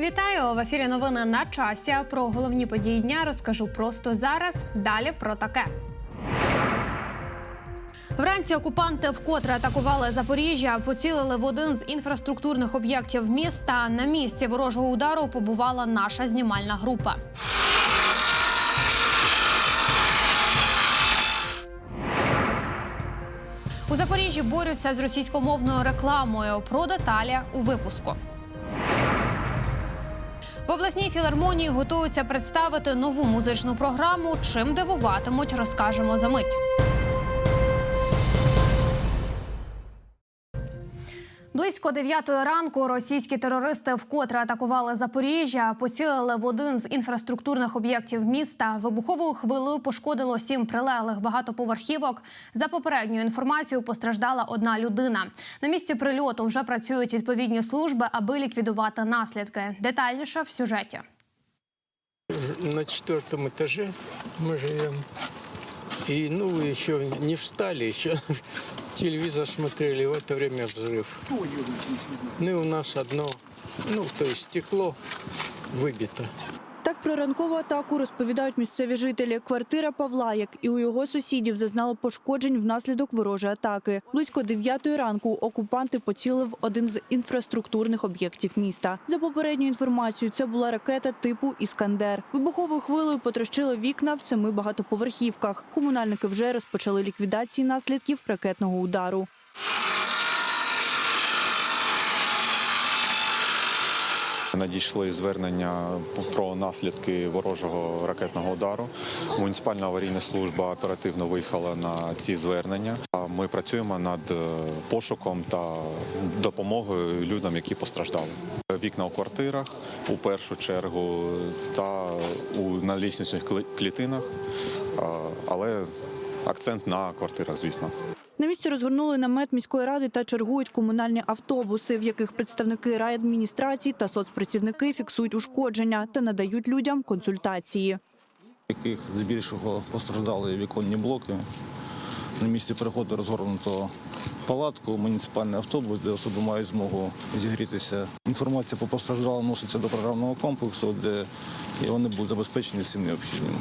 Вітаю в ефірі. Новини на часі. Про головні події дня розкажу просто зараз. Далі про таке. Вранці окупанти вкотре атакували Запоріжжя, поцілили в один з інфраструктурних об'єктів міста. На місці ворожого удару побувала наша знімальна група. У Запоріжжі борються з російськомовною рекламою. Про деталі у випуску. В обласній філармонії готуються представити нову музичну програму. Чим дивуватимуть, розкажемо за мить. Близько 9 ранку російські терористи вкотре атакували Запоріжжя, поцілили в один з інфраструктурних об'єктів міста. Вибуховою хвилею пошкодило сім прилеглих багатоповерхівок. За попередньою інформацією постраждала одна людина. На місці прильоту вже працюють відповідні служби, аби ліквідувати наслідки. Детальніше в сюжеті. На четвертом этаже мы живем. И, ну, еще не встали, еще телевизор смотрели, в это время взрыв. Ну, и у нас одно, ну, то есть стекло выбито. Про ранкову атаку розповідають місцеві жителі. Квартира Павла, як і у його сусідів, зазнала пошкоджень внаслідок ворожої атаки. Близько 9 ранку окупанти поцілили в один з інфраструктурних об'єктів міста. За попередньою інформацією, це була ракета типу Іскандер. Вибуховою хвилею потрощило вікна в семи багатоповерхівках. Комунальники вже розпочали ліквідації наслідків ракетного удару. Надійшли звернення про наслідки ворожого ракетного удару. Муніципальна аварійна служба оперативно виїхала на ці звернення. Ми працюємо над е, пошуком та допомогою людям, які постраждали. Вікна у квартирах у першу чергу та на лісничних клі- клітинах, але акцент на квартирах, звісно. На місці розгорнули намет міської ради та чергують комунальні автобуси, в яких представники райадміністрації та соцпрацівники фіксують ушкодження та надають людям консультації. яких здебільшого постраждали віконні блоки. На місці переходу розгорнуто палатку, муніципальний автобус, де особи мають змогу зігрітися. Інформація по постраждалим носиться до програмного комплексу, де вони будуть забезпечені всім необхідним.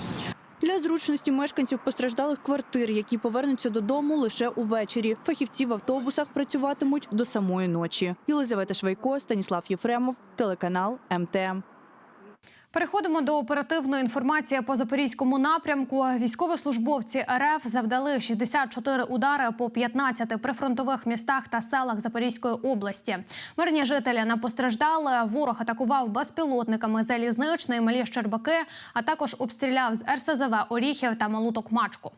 Для зручності мешканців постраждалих квартир, які повернуться додому лише увечері. Фахівці в автобусах працюватимуть до самої ночі. Єлизавета Швайко, Станіслав Єфремов, телеканал МТМ. Переходимо до оперативної інформації по запорізькому напрямку. Військовослужбовці РФ завдали 64 удари по 15 прифронтових містах та селах Запорізької області. Мирні жителі не постраждали. Ворог атакував безпілотниками залізничний, малі Щербаки, а також обстріляв з РСЗВ Оріхів та Малуток Токмачку.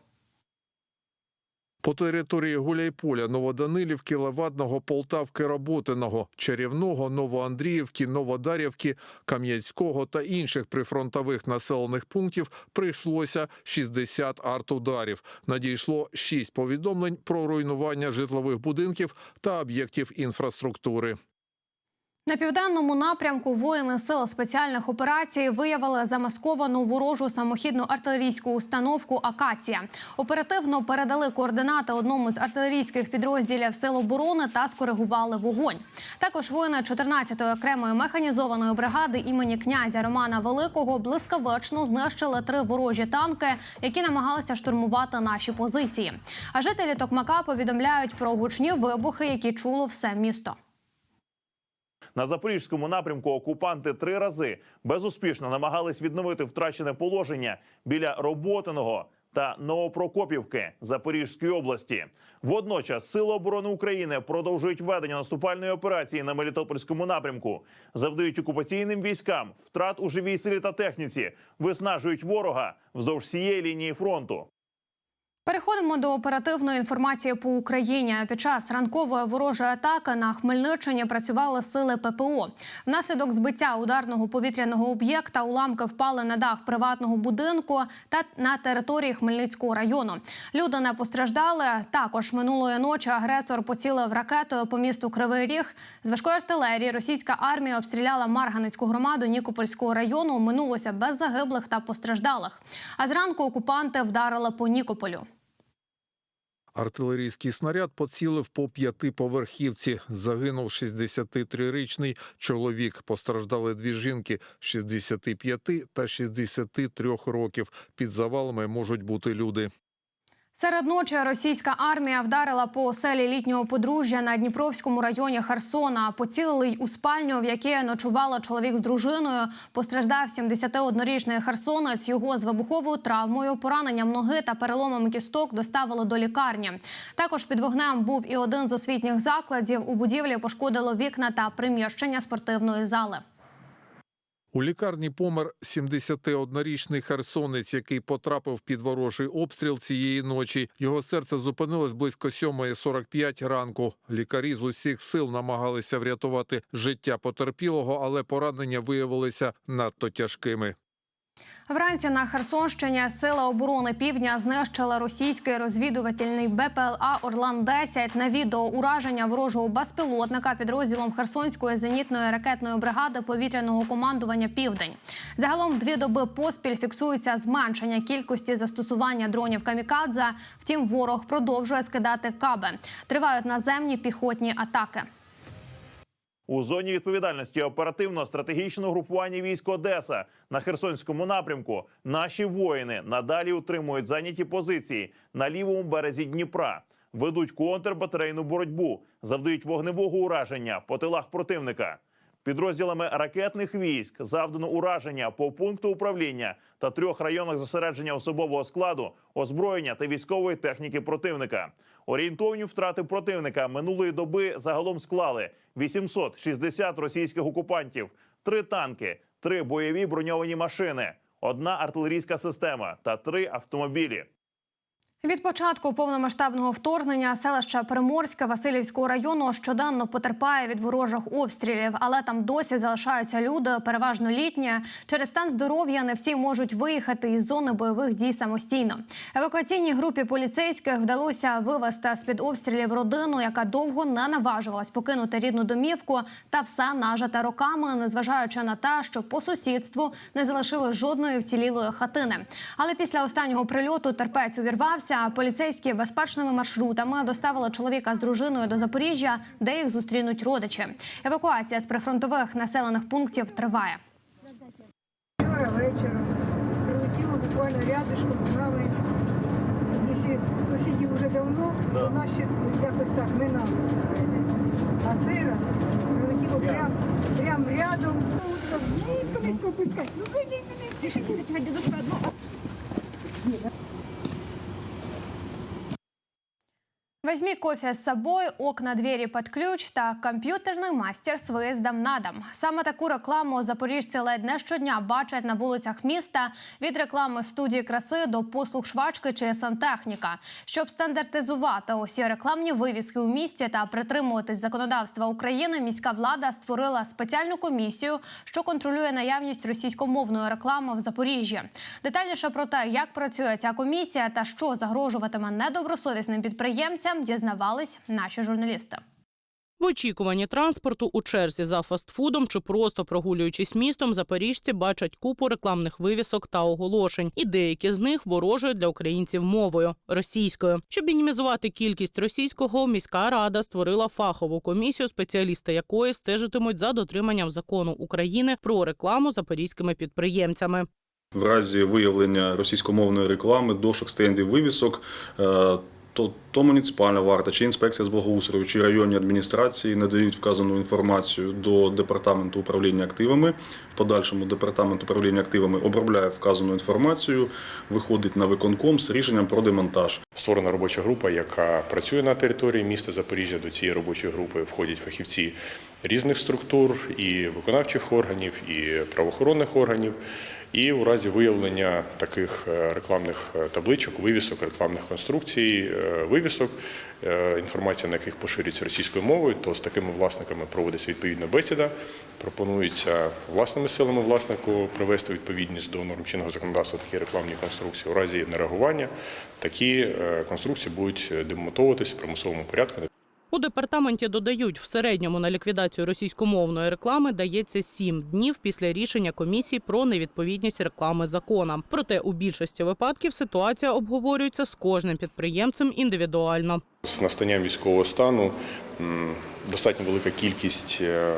По території Гуляйполя, Новоданилівки, Левадного, Полтавки, Роботиного, Чарівного, Новоандріївки, Новодарівки, Кам'янського та інших прифронтових населених пунктів прийшлося 60 артударів. Надійшло 6 повідомлень про руйнування житлових будинків та об'єктів інфраструктури. На південному напрямку воїни сил спеціальних операцій виявили замасковану ворожу самохідну артилерійську установку Акація. Оперативно передали координати одному з артилерійських підрозділів сил оборони та скоригували вогонь. Також воїни 14-ї окремої механізованої бригади імені князя Романа Великого блискавично знищили три ворожі танки, які намагалися штурмувати наші позиції. А жителі Токмака повідомляють про гучні вибухи, які чуло все місто. На запорізькому напрямку окупанти три рази безуспішно намагались відновити втрачене положення біля Роботиного та Новопрокопівки Запорізької області. Водночас Сили оборони України продовжують ведення наступальної операції на Мелітопольському напрямку, завдають окупаційним військам втрат у живій силі та техніці, виснажують ворога вздовж всієї лінії фронту. Переходимо до оперативної інформації по Україні. Під час ранкової ворожої атаки на Хмельниччині працювали сили ППО. Внаслідок збиття ударного повітряного об'єкта уламки впали на дах приватного будинку та на території Хмельницького району. Люди не постраждали. Також минулої ночі агресор поцілив ракетою по місту Кривий Ріг. З важкої артилерії російська армія обстріляла Марганицьку громаду Нікопольського району. Минулося без загиблих та постраждалих. А зранку окупанти вдарили по Нікополю. Артилерійський снаряд поцілив по п'ятиповерхівці. Загинув 63-річний чоловік. Постраждали дві жінки 65 та 63 років. Під завалами можуть бути люди. Серед ночі російська армія вдарила по оселі літнього подружжя на Дніпровському районі Херсона. Поцілили й у спальню, в якій ночувала чоловік з дружиною. Постраждав 71-річний херсонець. Його з вибуховою травмою, пораненням ноги та переломами кісток доставили до лікарні. Також під вогнем був і один з освітніх закладів. У будівлі пошкодило вікна та приміщення спортивної зали. У лікарні помер 71-річний херсонець, який потрапив під ворожий обстріл цієї ночі. Його серце зупинилось близько 7.45 ранку. Лікарі з усіх сил намагалися врятувати життя потерпілого, але поранення виявилися надто тяжкими. Вранці на Херсонщині сили оборони півдня знищили російський розвідувальний БПЛА Орлан-10 на відео ураження ворожого безпілотника підрозділом Херсонської зенітної ракетної бригади повітряного командування Південь. Загалом дві доби поспіль фіксується зменшення кількості застосування дронів камікадзе. Втім, ворог продовжує скидати каби. Тривають наземні піхотні атаки. У зоні відповідальності оперативно-стратегічного групування військ Одеса на Херсонському напрямку наші воїни надалі утримують зайняті позиції на лівому березі Дніпра, ведуть контрбатарейну боротьбу, завдають вогневого ураження по тилах противника. Підрозділами ракетних військ завдано ураження по пункту управління та трьох районах зосередження особового складу, озброєння та військової техніки противника. Орієнтовні втрати противника минулої доби загалом склали 860 російських окупантів, три танки, три бойові броньовані машини, одна артилерійська система та три автомобілі. Від початку повномасштабного вторгнення селище Приморське Васильівського району щоденно потерпає від ворожих обстрілів, але там досі залишаються люди, переважно літні. Через стан здоров'я не всі можуть виїхати із зони бойових дій самостійно. Евакуаційній групі поліцейських вдалося вивезти з під обстрілів родину, яка довго не наважувалась покинути рідну домівку, та все нажите роками, незважаючи на те, що по сусідству не залишилось жодної вцілілої хатини. Але після останнього прильоту терпець увірвався. А Поліцейські безпечними маршрутами доставили чоловіка з дружиною до Запоріжжя, де їх зустрінуть родичі. Евакуація з прифронтових населених пунктів триває. Вчора вечором прилетіло буквально рядышком з нами. Якщо сусідів вже давно, то наші якось так минали всередині. А цей раз прилетіло прям, прям рядом. Ну. Ну, тише, тише, тише, дідушка, одну. Возьми кофе с собой, окна, двері під ключ та комп'ютерний мастер з виїздом на дом. Саме таку рекламу запоріжці ледь не щодня бачать на вулицях міста від реклами студії краси до послуг швачки чи сантехніка. Щоб стандартизувати усі рекламні вивіски у місті та притримуватись законодавства України, міська влада створила спеціальну комісію, що контролює наявність російськомовної реклами в Запоріжжі. Детальніше про те, як працює ця комісія та що загрожуватиме недобросовісним підприємцям, дізнавались наші журналісти. В очікуванні транспорту у черзі за фастфудом чи просто прогулюючись містом, запоріжці бачать купу рекламних вивісок та оголошень, і деякі з них ворожою для українців мовою російською. Щоб мінімізувати кількість російського, міська рада створила фахову комісію, спеціалісти якої стежитимуть за дотриманням закону України про рекламу запорізькими підприємцями. В разі виявлення російськомовної реклами, дошок стендів вивісок, е, то, то муніципальна варта, чи інспекція з благоустрою, чи районні адміністрації надають вказану інформацію до департаменту управління активами. В подальшому департамент управління активами обробляє вказану інформацію, виходить на виконком з рішенням про демонтаж. Створена робоча група, яка працює на території міста Запоріжжя. До цієї робочої групи входять фахівці різних структур, і виконавчих органів, і правоохоронних органів. І у разі виявлення таких е, рекламних е, табличок, вивісок, рекламних конструкцій, е, вивісок, інформація на яких поширюється російською мовою, то з такими власниками проводиться відповідна бесіда. Пропонується власними силами власнику привести відповідність до норм чинного законодавства такі рекламні конструкції. У разі нереагування такі конструкції будуть демонтовуватись в примусовому порядку. У департаменті додають, в середньому на ліквідацію російськомовної реклами дається сім днів після рішення комісії про невідповідність реклами законам. Проте у більшості випадків ситуація обговорюється з кожним підприємцем індивідуально. З настанням військового стану достатньо велика кількість е,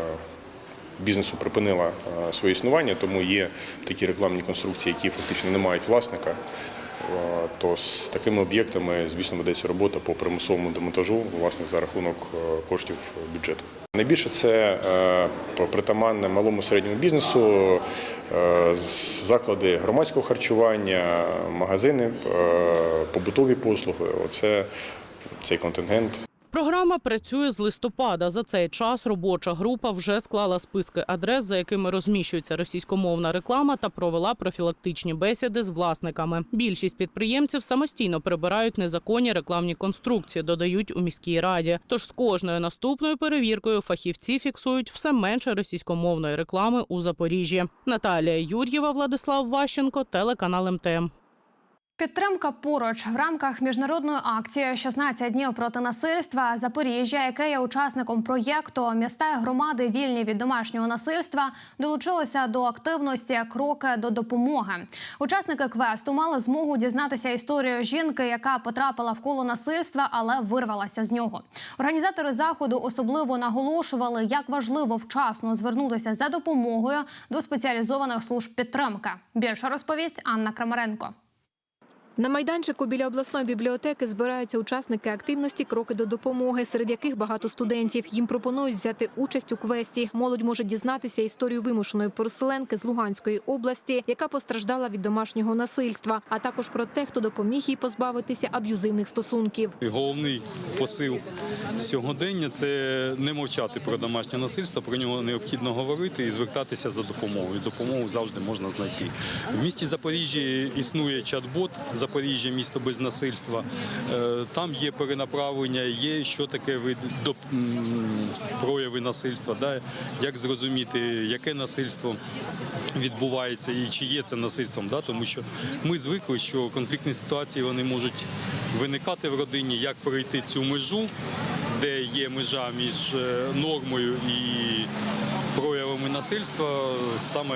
бізнесу припинила е, своє існування, тому є такі рекламні конструкції, які фактично не мають власника. То з такими об'єктами, звісно, ведеться робота по примусовому демонтажу власне за рахунок е, коштів бюджету. Найбільше це е, притаманне малому середньому бізнесу, е, заклади громадського харчування, магазини, побутові послуги. Оце цей контингент. Програма працює з листопада. За цей час робоча група вже склала списки адрес, за якими розміщується російськомовна реклама, та провела профілактичні бесіди з власниками. Більшість підприємців самостійно прибирають незаконні рекламні конструкції, додають у міській раді. Тож з кожною наступною перевіркою фахівці фіксують все менше російськомовної реклами у Запоріжжі. Наталія Юр'єва, Владислав Ващенко, телеканал МТМ. Підтримка поруч в рамках міжнародної акції «16 днів проти насильства Запоріжжя, яке є учасником проєкту Міста і громади вільні від домашнього насильства, долучилося до активності Кроки до допомоги. Учасники квесту мали змогу дізнатися історію жінки, яка потрапила в коло насильства, але вирвалася з нього. Організатори заходу особливо наголошували, як важливо вчасно звернутися за допомогою до спеціалізованих служб підтримки. Більше розповість Анна Крамаренко. На майданчику біля обласної бібліотеки збираються учасники активності Кроки до допомоги, серед яких багато студентів. Їм пропонують взяти участь у квесті. Молодь може дізнатися історію вимушеної переселенки з Луганської області, яка постраждала від домашнього насильства, а також про те, хто допоміг їй позбавитися аб'юзивних стосунків. Головний посил сьогодення це не мовчати про домашнє насильство. Про нього необхідно говорити і звертатися за допомогою. Допомогу завжди можна знайти. В місті Запоріжжі існує чат-бот Запоріжжя, місто без насильства. Е, Там є перенаправлення, є що таке прояви насильства. Як зрозуміти, яке насильство відбувається і чи є це насильством, тому що ми звикли, що конфліктні ситуації можуть виникати в родині, як пройти цю межу, де є межа між е, нормою і проявами насильства, саме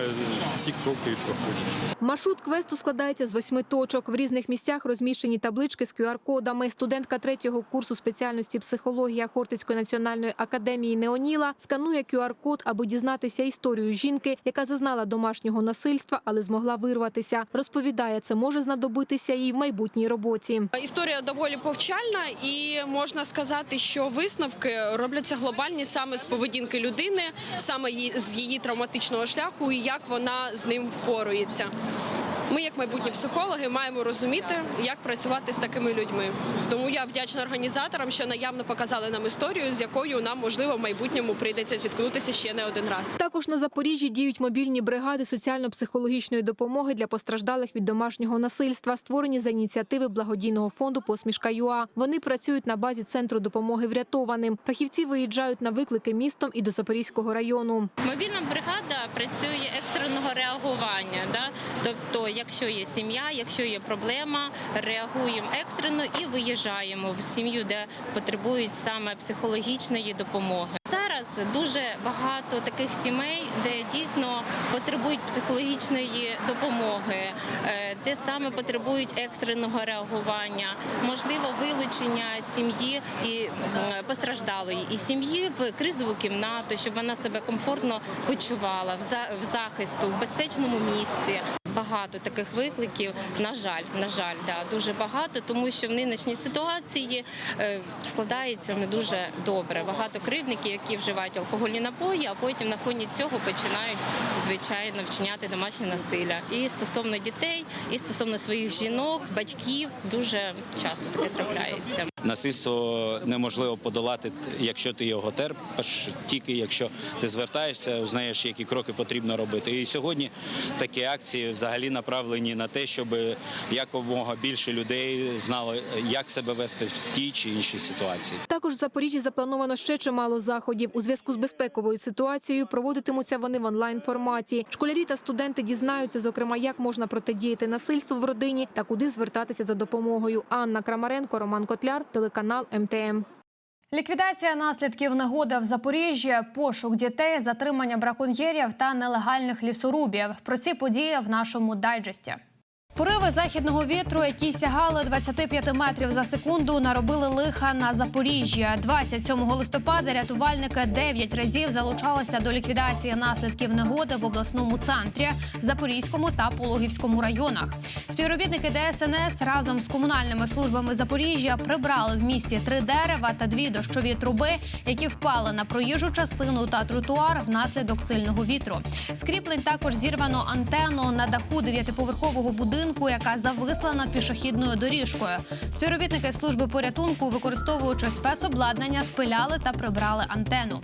ці кроки проходять. Маршрут квесту складається з восьми точок. В різних місцях розміщені таблички з QR-кодами. Студентка третього курсу спеціальності психологія Хортицької національної академії Неоніла сканує QR-код, аби дізнатися історію жінки, яка зазнала домашнього насильства, але змогла вирватися. Розповідає, це може знадобитися їй в майбутній роботі. Історія доволі повчальна, і можна сказати, що висновки робляться глобальні саме з поведінки людини, саме її- з її травматичного шляху, і як вона з ним впорується. Ми, як майбутні психологи, маємо розуміти, як працювати з такими людьми. Тому я вдячна організаторам, що наявно показали нам історію, з якою нам можливо в майбутньому прийдеться зіткнутися ще не один раз. Також на Запоріжжі діють мобільні бригади соціально-психологічної допомоги для постраждалих від домашнього насильства, створені за ініціативи благодійного фонду Посмішка ЮА. Вони працюють на базі центру допомоги врятованим. Фахівці виїжджають на виклики містом і до Запорізького району. Мобільна бригада працює екстреного реагування. Да? Тобто, якщо є сім'я, якщо є проблема, реагуємо екстрено і виїжджаємо в сім'ю, де потребують саме психологічної допомоги. Зараз дуже багато таких сімей, де дійсно потребують психологічної допомоги, е, де саме потребують екстреного реагування, можливо, вилучення сім'ї і постраждалої і сім'ї в кризову кімнату, щоб вона себе комфортно почувала в захисту, в безпечному місці. Багато таких викликів, на жаль, на жаль, да, дуже багато, тому що в нинішній ситуації е, складається не дуже добре. Багато кривдників, які вживають алкогольні напої, а потім на фоні цього починають звичайно вчиняти домашнє насилля. І стосовно дітей, і стосовно своїх жінок, батьків дуже часто таке трапляється. Насильство неможливо подолати, якщо ти його терпиш, тільки якщо ти звертаєшся, узнаєш, які кроки потрібно робити. І сьогодні такі акції взагалі направлені на те, щоб якомога більше людей знало, як себе вести в тій чи іншій ситуації. Також в Запоріжжі заплановано ще чимало заходів. У зв'язку з безпековою ситуацією проводитимуться вони в онлайн форматі. Школярі та студенти дізнаються, зокрема, як можна протидіяти насильству в родині та куди звертатися за допомогою. Анна Крамаренко, Роман Котляр, телеканал МТМ. Ліквідація наслідків негоди в Запоріжжі, пошук дітей, затримання браконьєрів та нелегальних лісорубів. Про ці події в нашому дайджесті. Пориви західного вітру, які сягали 25 метрів за секунду, наробили лиха на Запоріжжі. 27 листопада рятувальники 9 разів залучалися до ліквідації наслідків негоди в обласному центрі, Запорізькому та Пологівському районах. Співробітники ДСНС разом з комунальними службами Запоріжжя прибрали в місті три дерева та дві дощові труби, які впали на проїжджу частину та тротуар внаслідок сильного вітру. З кріплень також зірвано антенну на даху дев'ятиповерхового будинку, яка зависла над пішохідною доріжкою. Співробітники служби порятунку, використовуючи спецобладнання, спиляли та прибрали антенну.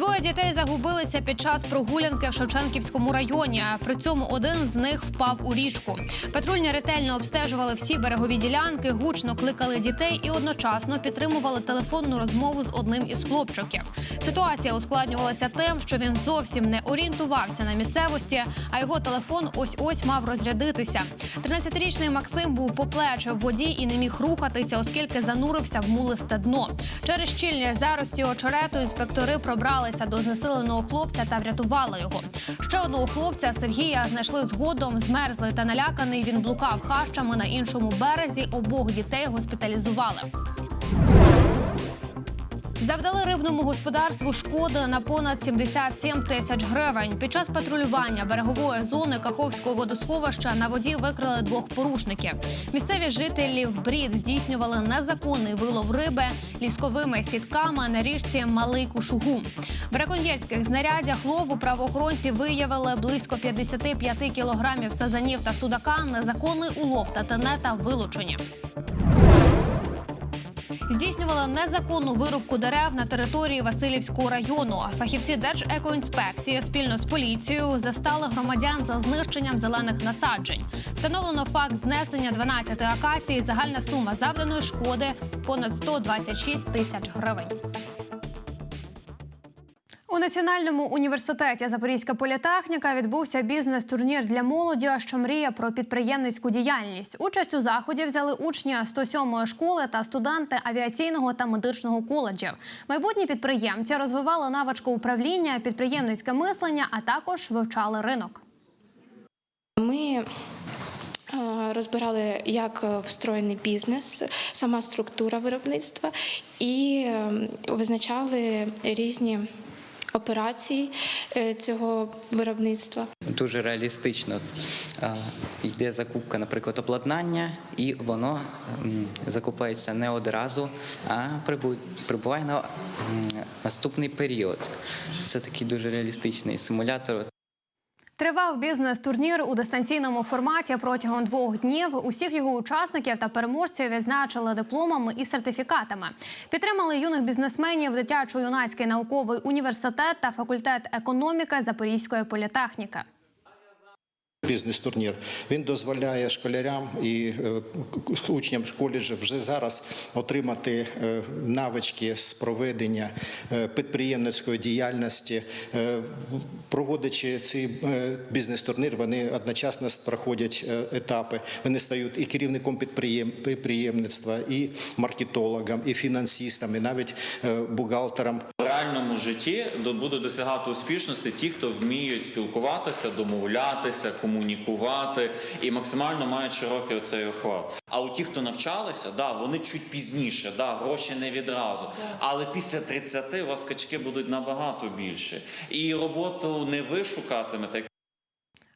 Двоє дітей загубилися під час прогулянки в Шевченківському районі. При цьому один з них впав у річку. Патрульні ретельно обстежували всі берегові ділянки, гучно кликали дітей і одночасно підтримували телефонну розмову з одним із хлопчиків. Ситуація ускладнювалася тим, що він зовсім не орієнтувався на місцевості, а його телефон ось ось мав розрядитися. 13-річний Максим був по плечі в воді і не міг рухатися, оскільки занурився в мулисте дно. Через щільні зарості очерету інспектори пробралися до знесиленого хлопця та врятували його. Ще одного хлопця Сергія знайшли згодом. Змерзлий та наляканий. Він блукав харчами на іншому березі. Обох дітей госпіталізували. Завдали рибному господарству шкоди на понад 77 тисяч гривень. Під час патрулювання берегової зони Каховського водосховища на воді викрили двох порушників. Місцеві жителі в брід здійснювали незаконний вилов риби лісковими сітками на річці Малий Кушугу. В браконьєрських знарядях лову правоохоронці виявили близько 55 кілограмів сазанів та судака. Незаконний улов та тенета вилучені. Здійснювали незаконну вирубку дерев на території Васильівського району. Фахівці Держекоінспекції спільно з поліцією застали громадян за знищенням зелених насаджень. Встановлено факт знесення 12 акацій. Загальна сума завданої шкоди понад 126 тисяч гривень. Національному університеті Запорізька політехніка відбувся бізнес-турнір для молоді, що мріє про підприємницьку діяльність. Участь у заході взяли учні 107-ї школи та студенти авіаційного та медичного коледжів. Майбутні підприємці розвивали навичку управління, підприємницьке мислення, а також вивчали ринок. Ми е, розбирали, як е, встроєний бізнес, сама структура виробництва, і е, визначали різні операції е, цього виробництва. дуже реалістично йде закупка, наприклад, обладнання, і воно закупається не одразу, а прибу- прибуває на наступний період. Це такий дуже реалістичний симулятор. Тривав бізнес-турнір у дистанційному форматі протягом двох днів. Усіх його учасників та переможців відзначили дипломами і сертифікатами. Підтримали юних бізнесменів дитячо-юнацький науковий університет та факультет економіки Запорізької політехніки. Бізнес-турнір він дозволяє школярям і е, учням коледжів вже зараз отримати е, навички з проведення е, підприємницької діяльності. Проводячи цей бізнес-турнір, вони одночасно проходять етапи. Вони стають і керівником підприємництва, і маркетологом, і фінансистом, і навіть бухгалтером. В реальному житті будуть досягати успішності ті, хто вміють спілкуватися, домовлятися, комунікувати і максимально мають широкий оцей охват. А у ті, хто навчалися, да, вони чуть пізніше, да, гроші не відразу. Але після 30 у вас качки будуть набагато більше. І роботу не ви шукатимете,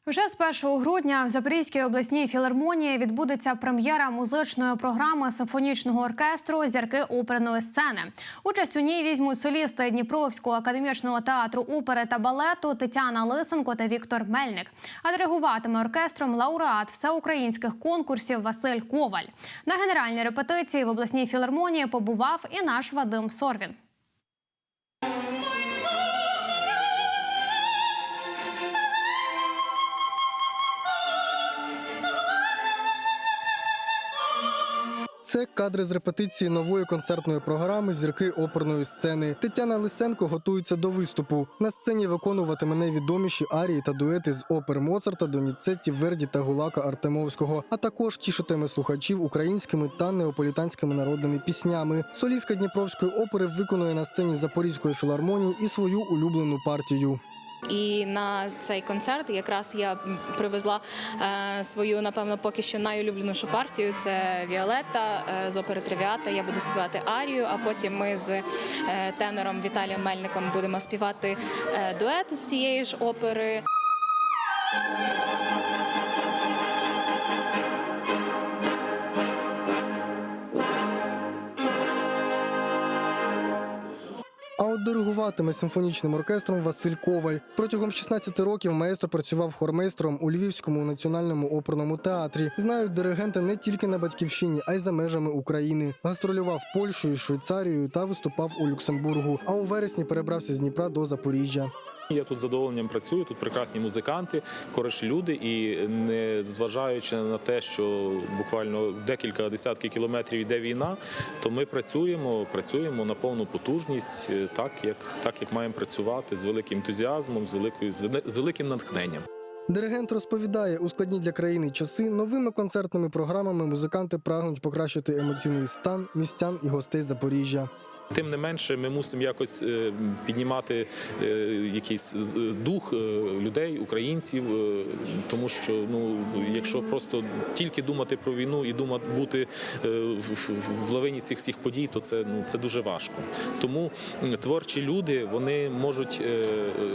Вже з 1 грудня в Запорізькій обласній філармонії відбудеться прем'єра музичної програми симфонічного оркестру Зірки оперної сцени. Участь у ній візьмуть солісти Дніпровського академічного театру опери та балету Тетяна Лисенко та Віктор Мельник. А диригуватиме оркестром лауреат всеукраїнських конкурсів Василь Коваль. На генеральній репетиції в обласній філармонії побував і наш Вадим Сорвін. Це кадри з репетиції нової концертної програми Зірки оперної сцени. Тетяна Лисенко готується до виступу. На сцені виконуватиме найвідоміші арії та дуети з опер Моцарта, Доніцетті, Верді та Гулака Артемовського, а також тішитиме слухачів українськими та неаполітанськими народними піснями. Солістка Дніпровської опери виконує на сцені Запорізької філармонії і свою улюблену партію. І на цей концерт якраз я привезла е, свою, напевно, поки що найулюбленішу партію. Це Віолетта е, з опери Тривіата. Я буду співати арію, а потім ми з е, тенором Віталієм Мельником будемо співати дует з цієї ж опери. От диригуватиме симфонічним оркестром Василь Коваль. Протягом 16 років маестро працював хормейстром у Львівському національному оперному театрі. Знають диригента не тільки на батьківщині, а й за межами України. Гастролював Польщею, Швейцарією та виступав у Люксембургу. А у вересні перебрався з Дніпра до Запоріжжя. Я тут з задоволенням працюю, тут прекрасні музиканти, хороші люди, і не зважаючи на те, що буквально декілька десятків кілометрів йде війна, то ми працюємо, працюємо на повну потужність, е, так як так як маємо працювати з великим ентузіазмом, з великою з великим натхненням. Диригент розповідає, у складні для країни часи новими концертними програмами музиканти прагнуть покращити емоційний стан містян і гостей Запоріжжя. Тим не менше, ми мусимо якось е, піднімати е, якийсь з- дух е, людей, українців, е, тому що ну якщо просто тільки думати про війну і думати бути е, в, лавині цих всіх подій, то це ну це дуже важко. Тому творчі люди вони можуть е,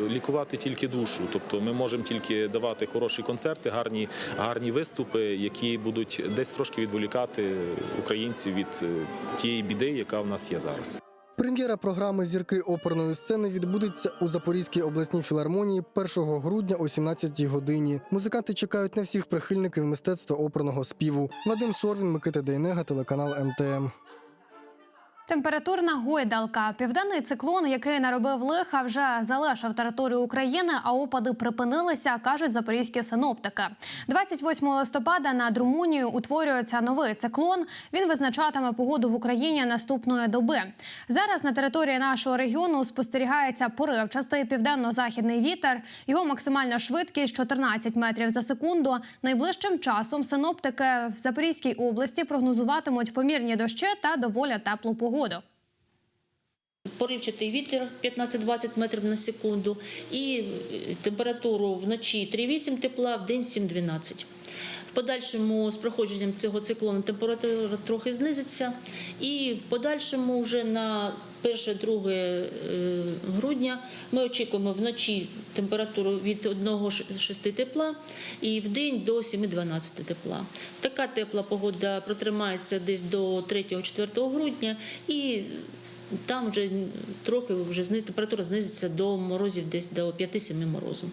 лікувати тільки душу. Тобто, ми можемо тільки давати хороші концерти, гарні, гарні виступи, які будуть десь трошки відволікати українців від е, тієї біди, яка в нас є зараз. Прем'єра програми Зірки оперної сцени відбудеться у Запорізькій обласній філармонії 1 грудня о 17 годині. Музиканти чекають на всіх прихильників мистецтва оперного співу. Вадим Сорвін, Микита Дейнега, телеканал МТМ. Температурна гойдалка. Південний циклон, який наробив лиха, вже залишив територію України, а опади припинилися, кажуть запорізькі синоптики. 28 листопада над Румунією утворюється новий циклон. Він визначатиме погоду в Україні наступної доби. Зараз на території нашого регіону спостерігається поривчастий південно-західний вітер. Його максимальна швидкість 14 метрів за секунду. Найближчим часом синоптики в Запорізькій області прогнозуватимуть помірні дощі та доволі теплу погоду. Поривчатий вітер 15-20 метрів на секунду і е, температуру вночі 3,8 тепла, в день 7-12. В подальшому з проходженням цього циклону температура трохи знизиться, і в подальшому вже на 1-2 е, грудня ми очікуємо вночі температуру від 1,6 тепла і в день до 7-12 тепла. Така тепла погода протримається десь до 3-4 грудня і там вже трохи вже температура знизиться до морозів десь до 5-7 морозу.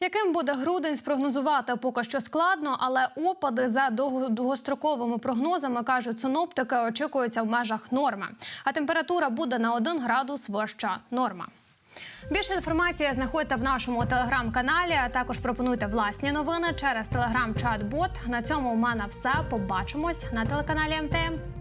Яким буде грудень, спрогнозувати поки що складно, але опади за довго- довгостроковими прогнозами кажуть синоптики, очікуються в межах норми. А температура буде на 1 градус вища норма. Більше інформації знаходьте в нашому телеграм-каналі. а Також пропонуйте власні новини через телеграм-чат-бот. На цьому в мене все. Побачимось на телеканалі МТМ.